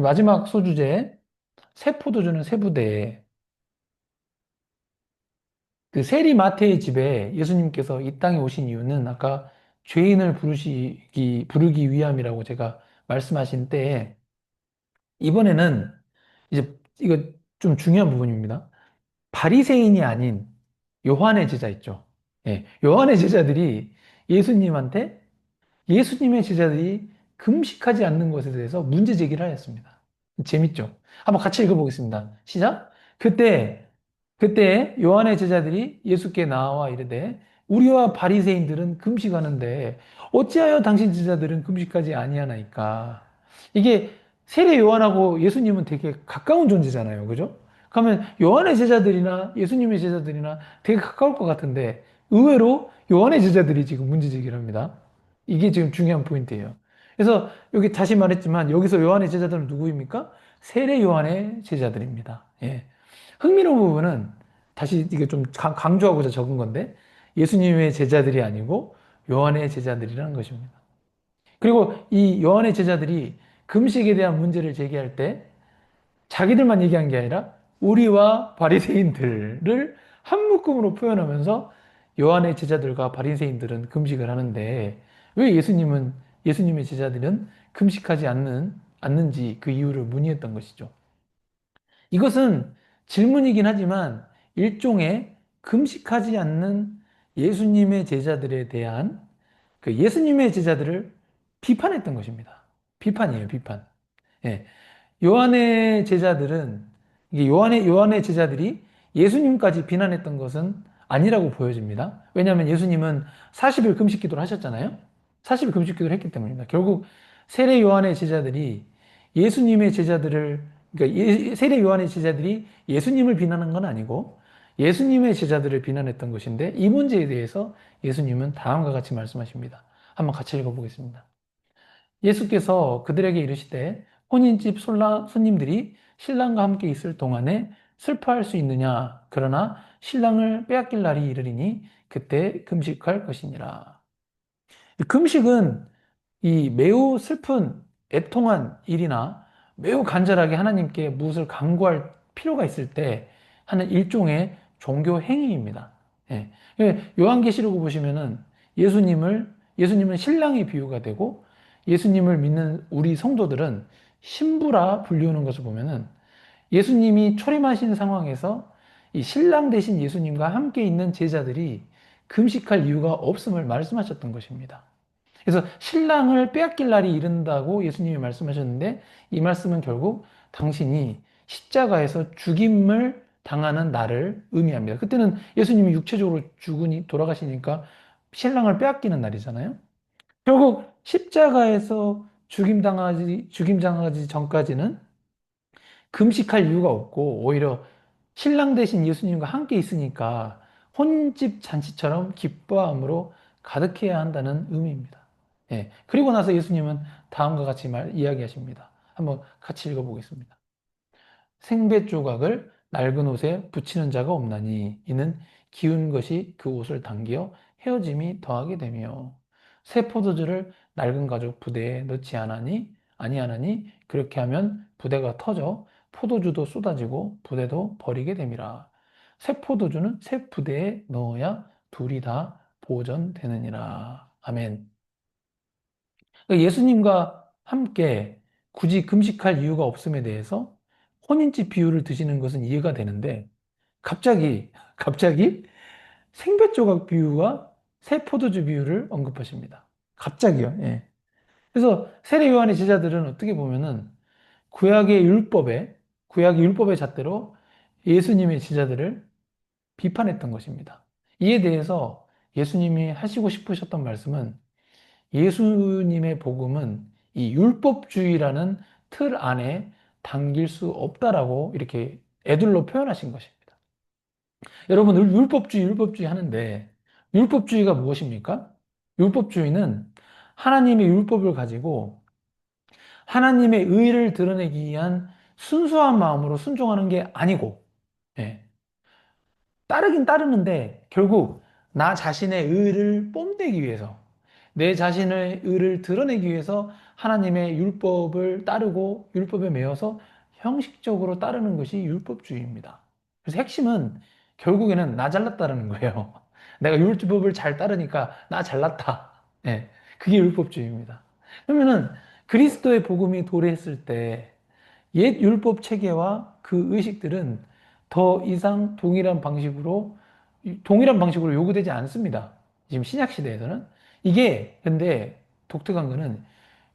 마지막 소주제, 새 포도주는 새 부대에 그 세리 마태의 집에 예수님께서 이 땅에 오신 이유는 아까 죄인을 부르시기, 부르기 위함이라고 제가 말씀하신 때에 이번에는 이제 이거 좀 중요한 부분입니다. 바리새인이 아닌 요한의 제자 있죠. 예, 요한의 제자들이 예수님한테 예수님의 제자들이 금식하지 않는 것에 대해서 문제 제기를 하였습니다. 재밌죠? 한번 같이 읽어보겠습니다. 시작. 그때 그때 요한의 제자들이 예수께 나와 이르되 우리와 바리새인들은 금식하는데 어찌하여 당신 제자들은 금식하지 아니하나이까? 이게 세례 요한하고 예수님은 되게 가까운 존재잖아요. 그죠? 그러면 요한의 제자들이나 예수님의 제자들이나 되게 가까울 것 같은데 의외로 요한의 제자들이 지금 문제 제기를 합니다. 이게 지금 중요한 포인트예요. 그래서 여기 다시 말했지만 여기서 요한의 제자들은 누구입니까? 세례 요한의 제자들입니다. 예. 흥미로운 부분은 다시 이게 좀 강조하고자 적은 건데 예수님의 제자들이 아니고 요한의 제자들이라는 것입니다. 그리고 이 요한의 제자들이 금식에 대한 문제를 제기할 때 자기들만 얘기한 게 아니라 우리와 바리새인들을 한 묶음으로 표현하면서 요한의 제자들과 바리새인들은 금식을 하는데 왜 예수님은 예수님의 제자들은 금식하지 않는 않는지 그 이유를 문의했던 것이죠. 이것은 질문이긴 하지만 일종의 금식하지 않는 예수님의 제자들에 대한 그 예수님의 제자들을 비판했던 것입니다. 비판이에요, 비판. 예. 요한의 제자들은 요한의 요한의 제자들이 예수님까지 비난했던 것은 아니라고 보여집니다. 왜냐하면 예수님은 40일 금식 기도를 하셨잖아요. 40일 금식 기도를 했기 때문입니다. 결국 세례 요한의 제자들이 예수님의 제자들을 그러니까 세례 요한의 제자들이 예수님을 비난한 건 아니고 예수님의 제자들을 비난했던 것인데 이 문제에 대해서 예수님은 다음과 같이 말씀하십니다. 한번 같이 읽어보겠습니다. 예수께서 그들에게 이르시되 혼인집 손님들이 신랑과 함께 있을 동안에 슬퍼할 수 있느냐 그러나 신랑을 빼앗길 날이 이르리니 그때 금식할 것이니라. 금식은 이 매우 슬픈 애통한 일이나 매우 간절하게 하나님께 무엇을 강구할 필요가 있을 때 하는 일종의 종교 행위입니다. 예. 요한계시록 보시면은 예수님을 예수님은 신랑의 비유가 되고 예수님을 믿는 우리 성도들은 신부라 불리우는 것을 보면은 예수님이 초림하신 상황에서 이 신랑 대신 예수님과 함께 있는 제자들이 금식할 이유가 없음을 말씀하셨던 것입니다. 그래서 신랑을 빼앗길 날이 이른다고 예수님이 말씀하셨는데 이 말씀은 결국 당신이 십자가에서 죽임을 당하는 날을 의미합니다. 그때는 예수님이 육체적으로 죽으니 돌아가시니까 신랑을 빼앗기는 날이잖아요. 결국 십자가에서 죽임 당하지 죽임 당하지 전까지는 금식할 이유가 없고 오히려 신랑 대신 예수님과 함께 있으니까 혼집 잔치처럼 기뻐함으로 가득해야 한다는 의미입니다. 예. 그리고 나서 예수님은 다음과 같이 말 이야기하십니다. 한번 같이 읽어보겠습니다. 생배 조각을 낡은 옷에 붙이는 자가 없나니 이는 기운 것이 그 옷을 당겨 헤어짐이 더하게 되며 새 포도주를 낡은 가죽 부대에 넣지 않으니 아니하나니 그렇게 하면 부대가 터져 포도주도 쏟아지고 부대도 버리게 됨이라 새 포도주는 새 부대에 넣어야 둘이 다 보존되느니라 아멘. 그러니까 예수님과 함께 굳이 금식할 이유가 없음에 대해서 혼인집 비유를 드시는 것은 이해가 되는데 갑자기 갑자기 생배 조각 비유와 새 포도주 비유를 언급하십니다. 갑자기요. 예. 그래서 세례 요한의 제자들은 어떻게 보면은 구약의 율법에 구약의 율법의 잣대로 예수님의 제자들을 비판했던 것입니다. 이에 대해서 예수님이 하시고 싶으셨던 말씀은 예수님의 복음은 이 율법주의라는 틀 안에 당길 수 없다라고 이렇게 애들로 표현하신 것입니다. 여러분, 율법주의, 율법주의 하는데, 율법주의가 무엇입니까? 율법주의는 하나님의 율법을 가지고 하나님의 의를 드러내기 위한 순수한 마음으로 순종하는 게 아니고, 예. 따르긴 따르는데, 결국 나 자신의 의를 뽐내기 위해서, 내 자신의 의를 드러내기 위해서 하나님의 율법을 따르고 율법에 매여서 형식적으로 따르는 것이 율법주의입니다. 그래서 핵심은 결국에는 나 잘났다는 거예요. 내가 율법을 잘 따르니까 나 잘났다. 예, 그게 율법주의입니다. 그러면은 그리스도의 복음이 도래했을 때 옛 율법 체계와 그 의식들은 더 이상 동일한 방식으로 동일한 방식으로 요구되지 않습니다. 지금 신약 시대에서는 이게 근데 독특한 거는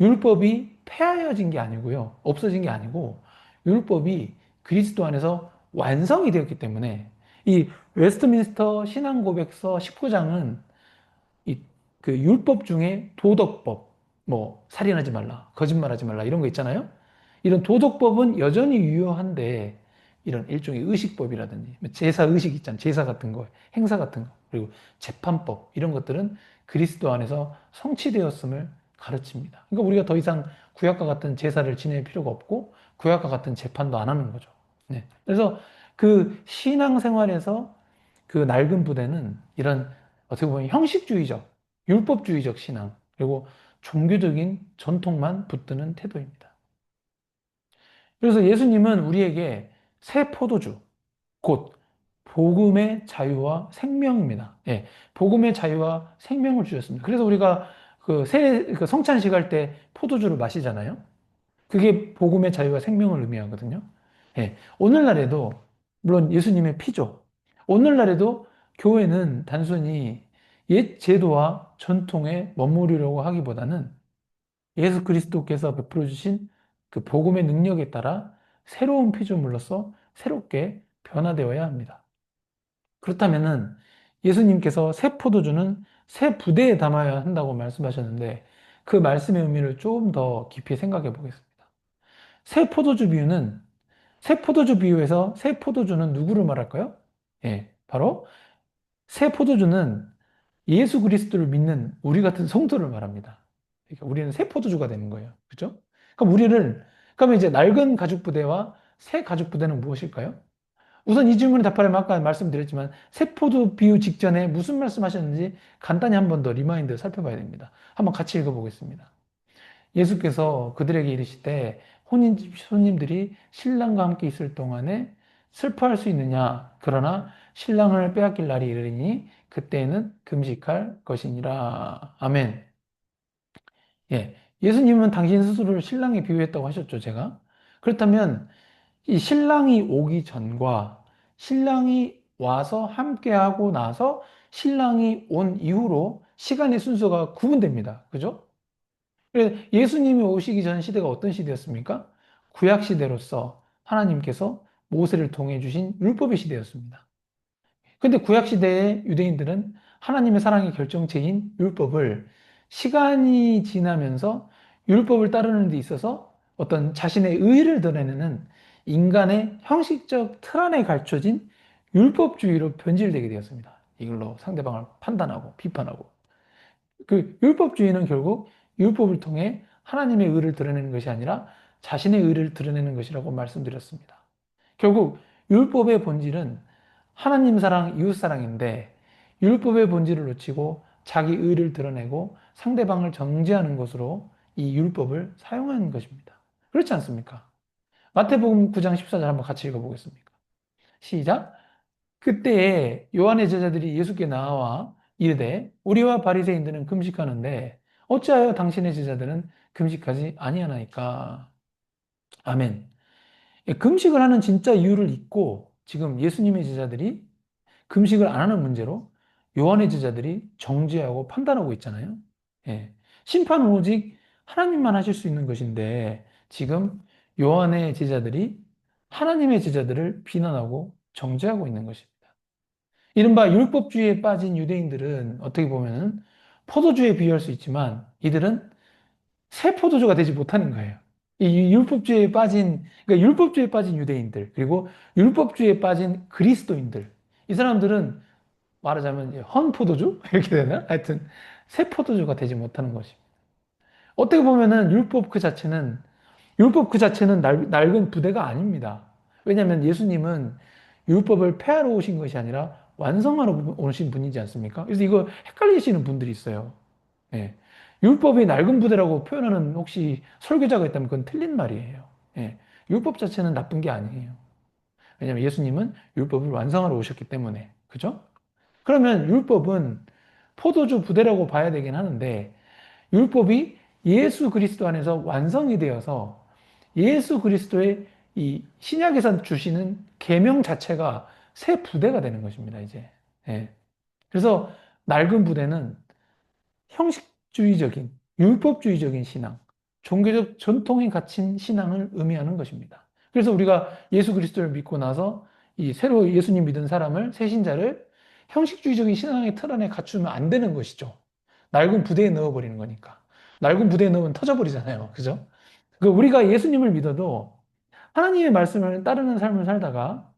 율법이 폐하여진 게 아니고요. 없어진 게 아니고 율법이 그리스도 안에서 완성이 되었기 때문에 이 웨스트민스터 신앙 고백서 19장은 이 그 율법 중에 도덕법, 뭐 살인하지 말라, 거짓말하지 말라 이런 거 있잖아요. 이런 도덕법은 여전히 유효한데 이런 일종의 의식법이라든지 뭐 제사 의식 있잖아요. 제사 같은 거, 행사 같은 거, 그리고 재판법 이런 것들은 그리스도 안에서 성취되었음을 가르칩니다. 그러니까 우리가 더 이상 구약과 같은 제사를 지낼 필요가 없고 구약과 같은 재판도 안 하는 거죠. 네. 그래서 그 신앙생활에서 그 낡은 부대는 이런 어떻게 보면 형식주의적, 율법주의적 신앙, 그리고 종교적인 전통만 붙드는 태도입니다. 그래서 예수님은 우리에게 새 포도주, 곧 복음의 자유와 생명입니다. 예, 복음의 자유와 생명을 주셨습니다. 그래서 우리가 그 새, 그 성찬식 할 때 포도주를 마시잖아요. 그게 복음의 자유와 생명을 의미하거든요. 예, 오늘날에도, 물론 예수님의 피죠. 오늘날에도 교회는 단순히 옛 제도와 전통에 머무르려고 하기보다는 예수 그리스도께서 베풀어 주신 그 복음의 능력에 따라 새로운 피조물로서 새롭게 변화되어야 합니다. 그렇다면은 예수님께서 새 포도주는 새 부대에 담아야 한다고 말씀하셨는데 그 말씀의 의미를 조금 더 깊이 생각해 보겠습니다. 새 포도주 비유는 새 포도주 비유에서 새 포도주는 누구를 말할까요? 예, 바로 새 포도주는 예수 그리스도를 믿는 우리 같은 성도를 말합니다. 그러니까 우리는 새 포도주가 되는 거예요. 그죠? 그럼 우리를, 그러면 이제 낡은 가죽 부대와 새 가죽 부대는 무엇일까요? 우선 이 질문에 답하려면 아까 말씀드렸지만 새 포도 비유 직전에 무슨 말씀하셨는지 간단히 한 번 더 리마인드 살펴봐야 됩니다. 한번 같이 읽어보겠습니다. 예수께서 그들에게 이르시되 혼인 손님들이 신랑과 함께 있을 동안에 슬퍼할 수 있느냐? 그러나 신랑을 빼앗길 날이 이르리니 그때에는 금식할 것이니라. 아멘. 예. 예수님은 당신 스스로를 신랑에 비유했다고 하셨죠, 제가. 그렇다면 이 신랑이 오기 전과 신랑이 와서 함께하고 나서 신랑이 온 이후로 시간의 순서가 구분됩니다. 그죠? 예수님이 오시기 전 시대가 어떤 시대였습니까? 구약 시대로서 하나님께서 모세를 통해 주신 율법의 시대였습니다. 근데 구약 시대의 유대인들은 하나님의 사랑의 결정체인 율법을 시간이 지나면서 율법을 따르는 데 있어서 어떤 자신의 의를 드러내는 인간의 형식적 틀 안에 갖춰진 율법주의로 변질되게 되었습니다. 이걸로 상대방을 판단하고 비판하고. 그 율법주의는 결국 율법을 통해 하나님의 의를 드러내는 것이 아니라 자신의 의를 드러내는 것이라고 말씀드렸습니다. 결국 율법의 본질은 하나님 사랑, 이웃 사랑인데 율법의 본질을 놓치고 자기 의를 드러내고 상대방을 정죄하는 것으로 이 율법을 사용하는 것입니다. 그렇지 않습니까? 마태복음 9장 14절 한번 같이 읽어보겠습니까? 시작. 그때에 요한의 제자들이 예수께 나와 이르되 우리와 바리새인들은 금식하는데 어찌하여 당신의 제자들은 금식하지 아니하나이까? 아멘. 예, 금식을 하는 진짜 이유를 잊고 지금 예수님의 제자들이 금식을 안 하는 문제로 요한의 제자들이 정죄하고 판단하고 있잖아요. 예. 심판은 오직 하나님만 하실 수 있는 것인데 지금 요한의 제자들이 하나님의 제자들을 비난하고 정죄하고 있는 것입니다. 이른바 율법주의에 빠진 유대인들은 어떻게 보면 포도주에 비유할 수 있지만 이들은 새 포도주가 되지 못하는 거예요. 이 율법주의에 빠진, 그러니까 율법주의에 빠진 유대인들, 그리고 율법주의에 빠진 그리스도인들. 이 사람들은 말하자면 헌 포도주? 이렇게 되나? 하여튼 새 포도주가 되지 못하는 것입니다. 어떻게 보면은 율법 그 자체는, 율법 그 자체는 낡, 은 부대가 아닙니다. 왜냐하면 예수님은 율법을 폐하러 오신 것이 아니라 완성하러 오신 분이지 않습니까? 그래서 이거 헷갈리시는 분들이 있어요. 예. 율법이 낡은 부대라고 표현하는 혹시 설교자가 있다면 그건 틀린 말이에요. 예. 율법 자체는 나쁜 게 아니에요. 왜냐하면 예수님은 율법을 완성하러 오셨기 때문에. 그죠? 그러면 율법은 포도주 부대라고 봐야 되긴 하는데 율법이 예수 그리스도 안에서 완성이 되어서 예수 그리스도의 이 신약에서 주시는 계명 자체가 새 부대가 되는 것입니다, 이제. 예. 그래서 낡은 부대는 형식주의적인, 율법주의적인 신앙, 종교적 전통에 갇힌 신앙을 의미하는 것입니다. 그래서 우리가 예수 그리스도를 믿고 나서 이 새로 예수님 믿은 사람을, 새 신자를 형식주의적인 신앙의 틀 안에 갖추면 안 되는 것이죠. 낡은 부대에 넣어버리는 거니까. 낡은 부대에 넣으면 터져버리잖아요. 그죠? 그 우리가 예수님을 믿어도 하나님의 말씀을 따르는 삶을 살다가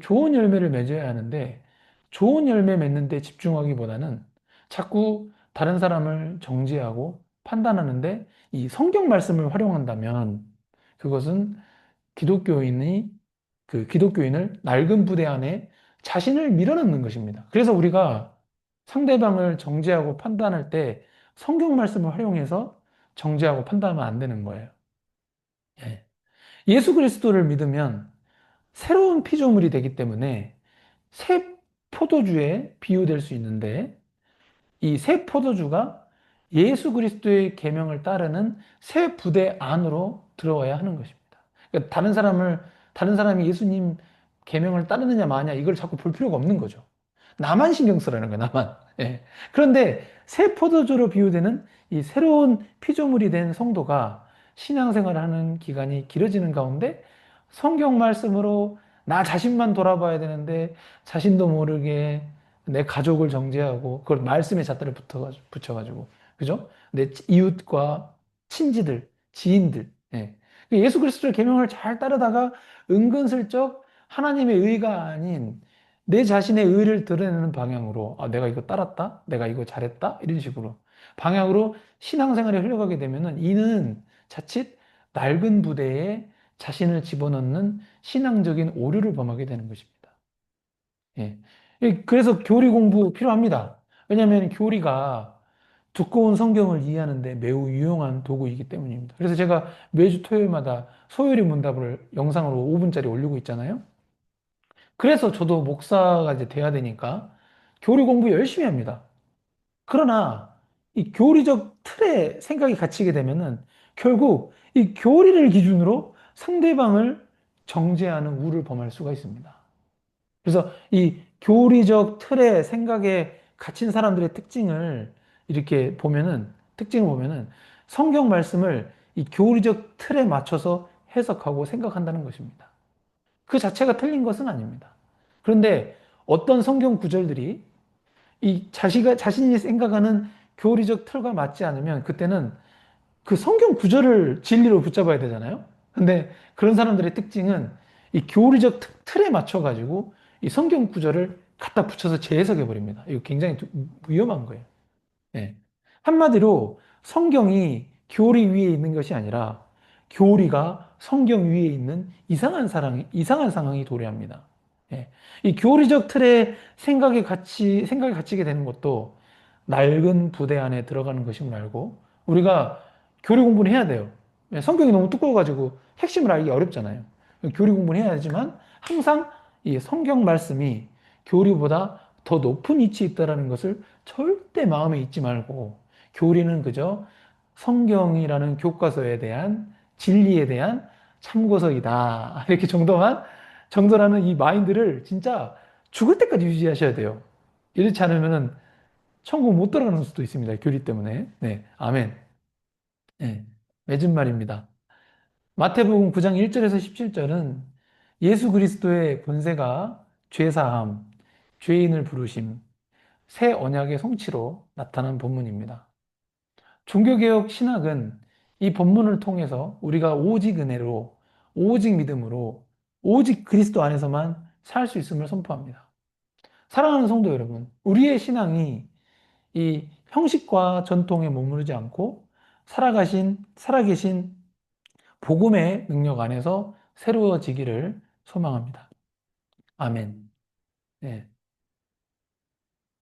좋은 열매를 맺어야 하는데 좋은 열매 맺는 데 집중하기보다는 자꾸 다른 사람을 정죄하고 판단하는데 이 성경 말씀을 활용한다면 그것은 기독교인이 그 기독교인을 낡은 부대 안에 자신을 밀어넣는 것입니다. 그래서 우리가 상대방을 정죄하고 판단할 때 성경 말씀을 활용해서 정죄하고 판단하면 안 되는 거예요. 예. 예수 그리스도를 믿으면 새로운 피조물이 되기 때문에 새 포도주에 비유될 수 있는데 이 새 포도주가 예수 그리스도의 계명을 따르는 새 부대 안으로 들어와야 하는 것입니다. 그러니까 다른 사람을 다른 사람이 예수님 계명을 따르느냐 마냐 이걸 자꾸 볼 필요가 없는 거죠. 나만 신경 쓰라는 거예요. 나만. 예. 그런데 새 포도주로 비유되는 이 새로운 피조물이 된 성도가 신앙생활을 하는 기간이 길어지는 가운데 성경 말씀으로 나 자신만 돌아봐야 되는데 자신도 모르게 내 가족을 정죄하고 그걸 말씀에 잣대를 붙여가지고 그죠? 내 이웃과 친지들, 지인들 예. 예수 그리스도의 계명을 잘 따르다가 은근슬쩍 하나님의 의가 아닌 내 자신의 의를 드러내는 방향으로 아, 내가 이거 따랐다, 내가 이거 잘했다 이런 식으로 방향으로 신앙생활에 흘러가게 되면은 이는 자칫 낡은 부대에 자신을 집어넣는 신앙적인 오류를 범하게 되는 것입니다. 예. 그래서 교리 공부 필요합니다. 왜냐하면 교리가 두꺼운 성경을 이해하는데 매우 유용한 도구이기 때문입니다. 그래서 제가 매주 토요일마다 소요리 문답을 영상으로 5분짜리 올리고 있잖아요. 그래서 저도 목사가 이제 돼야 되니까 교리 공부 열심히 합니다. 그러나 이 교리적 틀에 생각이 갇히게 되면은 결국 이 교리를 기준으로 상대방을 정죄하는 우를 범할 수가 있습니다. 그래서 이 교리적 틀에 생각에 갇힌 사람들의 특징을 이렇게 보면은 특징을 보면은 성경 말씀을 이 교리적 틀에 맞춰서 해석하고 생각한다는 것입니다. 그 자체가 틀린 것은 아닙니다. 그런데 어떤 성경 구절들이 이 자시가, 자신이 생각하는 교리적 틀과 맞지 않으면 그때는 그 성경 구절을 진리로 붙잡아야 되잖아요. 근데 그런 사람들의 특징은 이 교리적 틀에 맞춰가지고 이 성경 구절을 갖다 붙여서 재해석해 버립니다. 이거 굉장히 위험한 거예요. 네. 한마디로 성경이 교리 위에 있는 것이 아니라 교리가 성경 위에 있는 이상한 사랑, 이상한 상황이 도래합니다. 예. 이 교리적 틀에 생각이 같이, 생각이 갇히게 되는 것도 낡은 부대 안에 들어가는 것임을 알고 우리가 교리 공부는 해야 돼요. 예, 성경이 너무 두꺼워가지고 핵심을 알기 어렵잖아요. 교리 공부는 해야 되지만 항상 이 성경 말씀이 교리보다 더 높은 위치에 있다는 것을 절대 마음에 잊지 말고 교리는 그저 성경이라는 교과서에 대한 진리에 대한 참고서이다. 이렇게 정도만 정도라는 이 마인드를 진짜 죽을 때까지 유지하셔야 돼요. 이렇지 않으면은 천국 못 들어가는 수도 있습니다. 교리 때문에. 네. 아멘. 네. 맺은 말입니다. 마태복음 9장 1절에서 17절은 예수 그리스도의 권세가 죄사함, 죄인을 부르심, 새 언약의 성취로 나타난 본문입니다. 종교개혁 신학은 이 본문을 통해서 우리가 오직 은혜로, 오직 믿음으로 오직 그리스도 안에서만 살 수 있음을 선포합니다. 사랑하는 성도 여러분, 우리의 신앙이 이 형식과 전통에 머무르지 않고 살아가신, 살아계신 복음의 능력 안에서 새로워지기를 소망합니다. 아멘. 네.